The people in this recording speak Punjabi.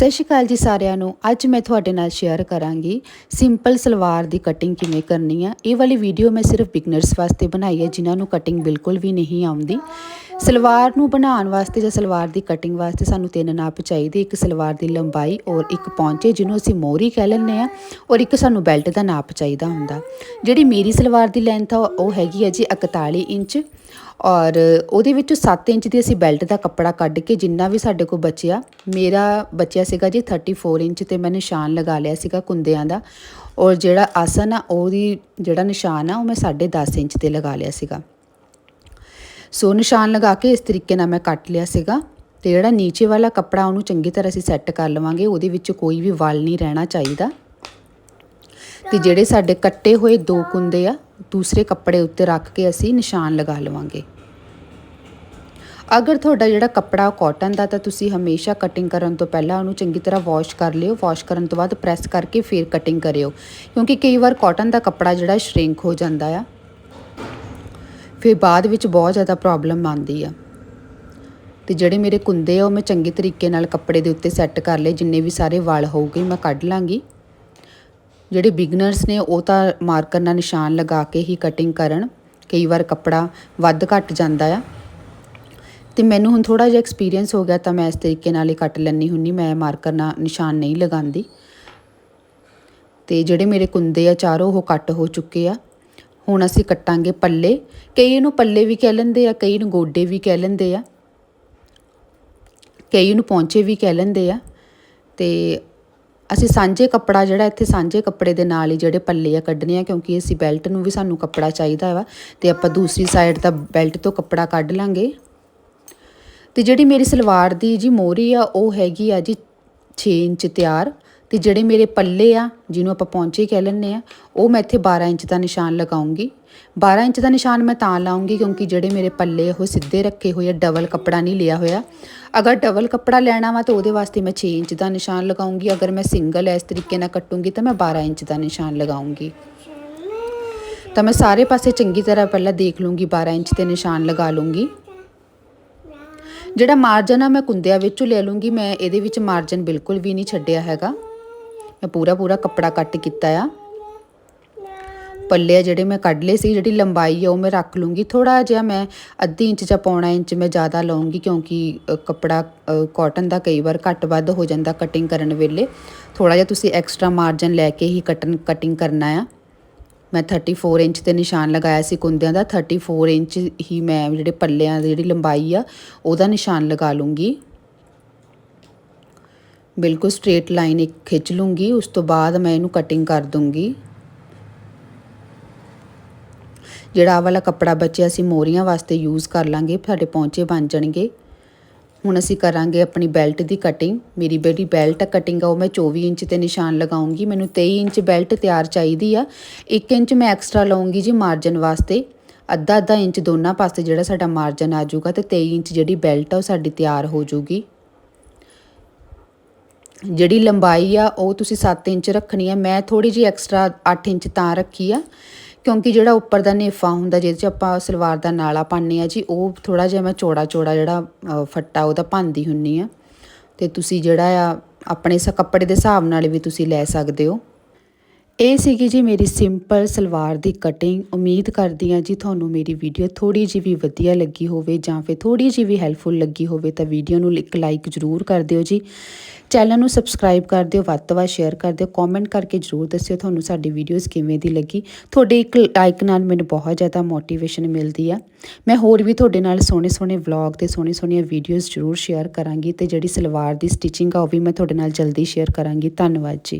ਸਤਿ ਸ਼੍ਰੀ ਅਕਾਲ ਜੀ ਸਾਰਿਆਂ ਨੂੰ। ਅੱਜ ਮੈਂ ਤੁਹਾਡੇ ਨਾਲ ਸ਼ੇਅਰ ਕਰਾਂਗੀ ਸਿੰਪਲ ਸਲਵਾਰ ਦੀ ਕਟਿੰਗ ਕਿਵੇਂ ਕਰਨੀ ਆ। ਇਹ ਵਾਲੀ ਵੀਡੀਓ ਮੈਂ ਸਿਰਫ ਬਿਗਨਰਸ ਵਾਸਤੇ ਬਣਾਈ ਹੈ, ਜਿਨ੍ਹਾਂ ਨੂੰ ਕਟਿੰਗ ਬਿਲਕੁਲ ਵੀ ਨਹੀਂ ਆਉਂਦੀ। ਸਲਵਾਰ ਨੂੰ ਬਣਾਉਣ ਵਾਸਤੇ ਜਾਂ ਸਲਵਾਰ ਦੀ ਕਟਿੰਗ ਵਾਸਤੇ ਸਾਨੂੰ ਤਿੰਨ ਨਾਪ ਚਾਹੀਦੇ, ਇੱਕ ਸਲਵਾਰ ਦੀ ਲੰਬਾਈ ਔਰ ਇੱਕ ਪੌਂਚੇ, ਜਿਹਨੂੰ ਅਸੀਂ ਮੋਹਰੀ ਕਹਿ ਲੈਂਦੇ ਆ ਔਰ ਇੱਕ ਸਾਨੂੰ ਬੈਲਟ ਦਾ ਨਾਪ ਚਾਹੀਦਾ ਹੁੰਦਾ। ਜਿਹੜੀ ਮੇਰੀ ਸਲਵਾਰ ਦੀ ਲੈਂਥ ਆ, ਉਹ ਹੈਗੀ ਹੈ ਜੀ 41 ਇੰਚ, ਔਰ ਉਹਦੇ ਵਿੱਚੋਂ 7 ਇੰਚ ਦੀ ਅਸੀਂ ਬੈਲਟ ਦਾ ਕੱਪੜਾ ਕੱਢ ਕੇ ਜਿੰਨਾ ਵੀ ਸਾਡੇ ਕੋਲ ਬਚਿਆ, ਮੇਰਾ ਬਚਿਆ ਸੀਗਾ ਜੀ 34 ਇੰਚ ਤੇ ਮੈਂ ਨਿਸ਼ਾਨ ਲਗਾ ਲਿਆ ਸੀਗਾ ਕੁੰਦਿਆਂ ਦਾ, ਔਰ ਜਿਹੜਾ ਆਸਨ ਆ, ਉਹਦੀ ਜਿਹੜਾ ਨਿਸ਼ਾਨ ਆ, ਉਹ ਮੈਂ 10.5 ਇੰਚ ਤੇ ਲਗਾ ਲਿਆ ਸੀਗਾ। ਸੋ ਨਿਸ਼ਾਨ ਲਗਾ ਕੇ ਇਸ ਤਰੀਕੇ ਨਾਲ ਮੈਂ ਕੱਟ ਲਿਆ ਸੀਗਾ ਤੇ ਜਿਹੜਾ ਨੀਚੇ ਵਾਲਾ ਕੱਪੜਾ ਉਹਨੂੰ ਚੰਗੀ ਤਰ੍ਹਾਂ ਅਸੀਂ ਸੈੱਟ ਕਰ ਲਵਾਂਗੇ, ਉਹਦੇ ਵਿੱਚ ਕੋਈ ਵੀ ਵਲ ਨਹੀਂ ਰਹਿਣਾ ਚਾਹੀਦਾ। ਤੇ ਜਿਹੜੇ ਸਾਡੇ ਕੱਟੇ ਹੋਏ ਦੋ ਕੁੰਦੇ ਆ, ਦੂਸਰੇ ਕੱਪੜੇ ਉੱਤੇ ਰੱਖ ਕੇ ਅਸੀਂ ਨਿਸ਼ਾਨ ਲਗਾ ਲਵਾਂਗੇ। ਅਗਰ ਤੁਹਾਡਾ ਜਿਹੜਾ ਕੱਪੜਾ ਕਾਟਨ ਦਾ, ਤਾਂ ਤੁਸੀਂ ਹਮੇਸ਼ਾ ਕਟਿੰਗ ਕਰਨ ਤੋਂ ਪਹਿਲਾਂ ਉਹਨੂੰ ਚੰਗੀ ਤਰ੍ਹਾਂ ਵਾਸ਼ ਕਰ ਲਿਓ। ਵਾਸ਼ ਕਰਨ ਤੋਂ ਬਾਅਦ ਪ੍ਰੈਸ ਕਰਕੇ ਫਿਰ ਕਟਿੰਗ ਕਰਿਓ। ਕਿਉਂਕਿ ਕਈ ਵਾਰ ਕਾਟਨ ਦਾ ਕੱਪੜਾ ਜਿਹੜਾ ਸ਼ਰਿੰਕ ਹੋ ਜਾਂਦਾ ਆ ਫਿਰ ਬਾਅਦ ਵਿੱਚ ਬਹੁਤ ਜ਼ਿਆਦਾ ਪ੍ਰੋਬਲਮ ਆਉਂਦੀ ਆ। ਤੇ ਜਿਹੜੇ ਮੇਰੇ ਕੁੰਦੇ ਆ, ਉਹ ਮੈਂ ਚੰਗੇ ਤਰੀਕੇ ਨਾਲ ਕੱਪੜੇ ਦੇ ਉੱਤੇ ਸੈੱਟ ਕਰ ਲਏ, ਜਿੰਨੇ ਵੀ ਸਾਰੇ ਵਾਲ ਹੋਊਗੇ ਮੈਂ ਕੱਢ ਲਾਂਗੀ। ਜਿਹੜੇ ਬਿਗਨਰਸ ਨੇ, ਉਹ ਤਾਂ ਮਾਰਕਰ ਨਾਲ ਨਿਸ਼ਾਨ ਲਗਾ ਕੇ ਹੀ ਕਟਿੰਗ ਕਰਨ। ਕਈ ਵਾਰ ਕੱਪੜਾ ਵੱਧ ਘੱਟ ਜਾਂਦਾ ਆ। ਤੇ ਮੈਨੂੰ ਹੁਣ ਥੋੜਾ ਜਿਹਾ ਐਕਸਪੀਰੀਅੰਸ ਹੋ ਗਿਆ ਤਾਂ ਮੈਂ ਇਸ ਤਰੀਕੇ ਨਾਲ ਹੀ ਕੱਟ ਲੈਣੀ ਹੁੰਨੀ ਮੈਂ ਮਾਰਕਰ ਨਾਲ ਨਿਸ਼ਾਨ ਨਹੀਂ ਲਗਾਉਂਦੀ। ਤੇ ਜਿਹੜੇ ਮੇਰੇ ਕੁੰਦੇ ਆ, ਚਾਰੋਂ ਉਹ ਕੱਟ ਹੋ ਚੁੱਕੇ ਆ। ਹੁਣ ਅਸੀਂ ਕੱਟਾਂਗੇ ਪੱਲੇ। ਕਈ ਇਹਨੂੰ ਪੱਲੇ ਵੀ ਕਹਿ ਲੈਂਦੇ ਆ, ਕਈ ਨੂੰ ਗੋਡੇ ਵੀ ਕਹਿ ਲੈਂਦੇ ਆ। ਕਈ ਨੂੰ ਪੌਂਚੇ ਵੀ ਕਹਿ ਲੈਂਦੇ ਆ। ਤੇ ਅਸੀਂ ਸਾਂਝੇ ਕੱਪੜਾ ਜਿਹੜਾ ਇੱਥੇ ਸਾਂਝੇ ਕੱਪੜੇ ਦੇ ਨਾਲ ਹੀ ਜਿਹੜੇ ਪੱਲੇ ਆ ਕੱਢਣੇ ਆ, ਕਿਉਂਕਿ ਅਸੀਂ ਬੈਲਟ ਨੂੰ ਵੀ ਸਾਨੂੰ ਕੱਪੜਾ ਚਾਹੀਦਾ ਵਾ। ਤੇ ਆਪਾਂ ਦੂਸਰੀ ਸਾਈਡ ਦਾ ਬੈਲਟ ਤੋਂ ਕੱਪੜਾ ਕੱਢ ਲਾਂਗੇ। ਤੇ ਜਿਹੜੀ ਮੇਰੀ ਸਲਵਾਰ ਦੀ ਜੀ ਮੋਰੀ ਆ, ਉਹ ਹੈਗੀ ਆ ਜੀ 6 ਇੰਚ ਤਿਆਰ। ਤੇ ਜਿਹੜੇ ਮੇਰੇ ਪੱਲੇ ਆ, ਜਿਹਨੂੰ ਆਪਾਂ ਪੌਂਚੇ ਕਹਿ ਲੈਂਦੇ ਆ, ਉਹ ਮੈਂ ਇੱਥੇ 12 ਇੰਚ ਦਾ ਨਿਸ਼ਾਨ ਲਗਾਉਂਗੀ। 12 ਇੰਚ ਦਾ ਨਿਸ਼ਾਨ ਮੈਂ ਤਾਂ ਲਾਉਂਗੀ ਕਿਉਂਕਿ ਜਿਹੜੇ ਮੇਰੇ ਪੱਲੇ ਉਹ ਸਿੱਧੇ ਰੱਖੇ ਹੋਏ ਆ, ਡਬਲ ਕੱਪੜਾ ਨਹੀਂ ਲਿਆ ਹੋਇਆ। ਅਗਰ ਡਬਲ ਕੱਪੜਾ ਲੈਣਾ ਵਾ ਤਾਂ ਉਹਦੇ ਵਾਸਤੇ ਮੈਂ 6 ਇੰਚ ਦਾ ਨਿਸ਼ਾਨ ਲਗਾਉਂਗੀ। ਅਗਰ ਮੈਂ ਸਿੰਗਲ ਇਸ ਤਰੀਕੇ ਨਾਲ ਕੱਟੂੰਗੀ ਤਾਂ ਮੈਂ 12 ਇੰਚ ਦਾ ਨਿਸ਼ਾਨ ਲਗਾਉਂਗੀ। ਤਾਂ ਮੈਂ ਸਾਰੇ ਪਾਸੇ ਚੰਗੀ ਤਰ੍ਹਾਂ ਪਹਿਲਾਂ ਦੇਖ ਲੂੰਗੀ 12 ਇੰਚ ਤੇ ਨਿਸ਼ਾਨ ਲਗਾ ਲੂੰਗੀ। ਜਿਹੜਾ ਮਾਰਜਨ ਆ ਮੈਂ ਕੁੰਦਿਆਂ ਵਿੱਚੋਂ ਲੈ ਲੂੰਗੀ। ਮੈਂ ਇਹਦੇ ਵਿੱਚ ਮਾਰਜਨ ਬਿਲਕੁਲ ਵੀ ਨਹੀਂ ਛੱਡਿਆ ਹੈਗਾ। ਮੈਂ ਪੂਰਾ ਪੂਰਾ ਕੱਪੜਾ ਕੱਟ ਕੀਤਾ ਆ। ਪੱਲੇ ਆ ਜਿਹੜੇ ਮੈਂ ਕੱਢ ਲਏ ਸੀ, ਜਿਹੜੀ ਲੰਬਾਈ ਆ ਉਹ ਮੈਂ ਰੱਖ ਲੂੰਗੀ। ਥੋੜਾ ਜਿਹਾ ਮੈਂ ਅੱਧੀ ਇੰਚ ਜਾਂ ਪੌਣਾ ਇੰਚ ਮੈਂ ਜ਼ਿਆਦਾ ਲਾਉਂਗੀ ਕਿਉਂਕਿ ਕੱਪੜਾ ਕਾਟਨ ਦਾ ਕਈ ਵਾਰ ਘੱਟ ਵੱਧ ਹੋ ਜਾਂਦਾ ਕਟਿੰਗ ਕਰਨ ਵੇਲੇ। ਥੋੜਾ ਜਿਹਾ ਤੁਸੀਂ ਐਕਸਟਰਾ ਮਾਰਜਨ ਲੈ ਕੇ ਹੀ ਕਟਨ ਕਟਿੰਗ ਕਰਨਾ ਆ। ਮੈਂ 34 ਇੰਚ ਤੇ ਨਿਸ਼ਾਨ ਲਗਾਇਆ ਸੀ ਕੁੰਦਿਆਂ ਦਾ। 34 ਇੰਚ ਹੀ ਮੈਂ ਜਿਹੜੇ ਪੱਲਿਆਂ ਦੀ ਜਿਹੜੀ ਲੰਬਾਈ ਆ, ਉਹਦਾ ਨਿਸ਼ਾਨ ਲਗਾ ਲੂੰਗੀ। ਬਿਲਕੁਲ ਸਟ੍ਰੇਟ ਲਾਈਨ ਇੱਕ ਖਿੱਚ ਲੂੰਗੀ, ਉਸ ਤੋਂ ਬਾਅਦ ਮੈਂ ਇਹਨੂੰ ਕਟਿੰਗ ਕਰ ਦੂੰਗੀ। ਜਿਹੜਾ ਆ ਵਾਲਾ ਕੱਪੜਾ ਬਚਿਆ ਅਸੀਂ ਮੋਰੀਆਂ ਵਾਸਤੇ ਯੂਜ਼ ਕਰ ਲਾਂਗੇ, ਸਾਡੇ ਪੌਂਚੇ ਬਣ ਜਾਣਗੇ। ਹੁਣ ਅਸੀਂ ਕਰਾਂਗੇ ਆਪਣੀ ਬੈਲਟ ਦੀ ਕਟਿੰਗ ਮੇਰੀ ਬੇਟੀ ਬੈਲਟ ਕਟਿੰਗ ਆ, ਉਹ ਮੈਂ 24 ਇੰਚ ਤੇ ਨਿਸ਼ਾਨ ਲਗਾਉਂਗੀ। ਮੈਨੂੰ 23 ਇੰਚ ਬੈਲਟ ਤਿਆਰ ਚਾਹੀਦੀ ਆ। 1 ਇੰਚ ਮੈਂ ਐਕਸਟਰਾ ਲਾਉਂਗੀ ਜੀ ਮਾਰਜਨ ਵਾਸਤੇ। ਅੱਧਾ ਅੱਧਾ ਇੰਚ ਦੋਨਾਂ ਪਾਸੇ ਜਿਹੜਾ ਸਾਡਾ ਮਾਰਜਨ ਆ ਜਾਊਗਾ ਤੇ 23 ਇੰਚ ਜਿਹੜੀ ਬੈਲਟ ਆ, ਉਹ ਸਾਡੀ ਤਿਆਰ ਹੋ ਜਾਊਗੀ। ਜਿਹੜੀ ਲੰਬਾਈ ਆ, ਉਹ ਤੁਸੀਂ 7 ਇੰਚ ਰੱਖਣੀ ਆ। ਮੈਂ ਥੋੜੀ ਜਿਹੀ ਐਕਸਟਰਾ 8 ਇੰਚ ਤਾਂ ਰੱਖੀ ਆ, ਕਿਉਂਕਿ ਜਿਹੜਾ ਉੱਪਰ ਦਾ ਨੇਫਾ ਹੁੰਦਾ, ਜਿਹਦੇ 'ਚ ਆਪਾਂ ਸਲਵਾਰ ਦਾ ਨਾਲਾ ਪਾਉਂਦੇ ਆ ਜੀ, ਉਹ ਥੋੜਾ ਜਿਹਾ ਮੈਂ ਚੌੜਾ ਚੌੜਾ ਜਿਹੜਾ ਫੱਟਾ ਉਹਦਾ ਪਾਉਂਦੀ ਹੁੰਨੀ ਆ। ਤੇ ਤੁਸੀਂ ਜਿਹੜਾ ਆ, ਆਪਣੇ ਸ ਕੱਪੜੇ ਦੇ ਹਿਸਾਬ ਨਾਲ ਵੀ ਤੁਸੀਂ ਲੈ ਸਕਦੇ ਹੋ। ਇਹ ਸੀਗੀ ਜੀ ਮੇਰੀ ਸਿੰਪਲ ਸਲਵਾਰ ਦੀ ਕਟਿੰਗ ਉਮੀਦ ਕਰਦੀ ਹਾਂ ਜੀ ਤੁਹਾਨੂੰ ਮੇਰੀ ਵੀਡੀਓ ਥੋੜੀ ਜਿਹੀ ਵੀ ਵਧੀਆ ਲੱਗੀ ਹੋਵੇ ਜਾਂ ਫਿਰ ਥੋੜੀ ਜਿਹੀ ਵੀ ਹੈਲਪਫੁਲ ਲੱਗੀ ਹੋਵੇ ਤਾਂ ਵੀਡੀਓ ਨੂੰ ਇੱਕ ਲਾਈਕ ਜ਼ਰੂਰ ਕਰ ਦਿਓ ਜੀ। ਚੈਨਲ ਨੂੰ ਸਬਸਕ੍ਰਾਈਬ ਕਰ ਦਿਓ, ਵੱਧ ਤੋਂ ਵੱਧ ਸ਼ੇਅਰ ਕਰ ਦਿਓ। ਕਮੈਂਟ ਕਰਕੇ ਜ਼ਰੂਰ ਦੱਸਿਓ ਤੁਹਾਨੂੰ ਸਾਡੀ ਵੀਡੀਓਜ਼ ਕਿਵੇਂ ਦੀ ਲੱਗੀ। ਤੁਹਾਡੇ ਇੱਕ ਲਾਈਕ ਨਾਲ ਮੈਨੂੰ ਬਹੁਤ ਜ਼ਿਆਦਾ ਮੋਟੀਵੇਸ਼ਨ ਮਿਲਦੀ ਆ। ਮੈਂ ਹੋਰ ਵੀ ਤੁਹਾਡੇ ਨਾਲ ਸੋਹਣੇ ਸੋਹਣੇ ਵਲੌਗ ਤੇ ਸੋਹਣੀ ਸੋਹਣੀਆਂ ਵੀਡੀਓਜ਼ ਜ਼ਰੂਰ ਸ਼ੇਅਰ ਕਰਾਂਗੀ ਤੇ ਜਿਹੜੀ ਸਲਵਾਰ ਦੀ ਸਟਿਚਿੰਗ ਆ ਉਹ ਵੀ ਮੈਂ ਤੁਹਾਡੇ ਨਾਲ ਜਲਦੀ ਸ਼ੇਅਰ ਕਰਾਂਗੀ। ਧੰਨਵਾਦ ਜੀ।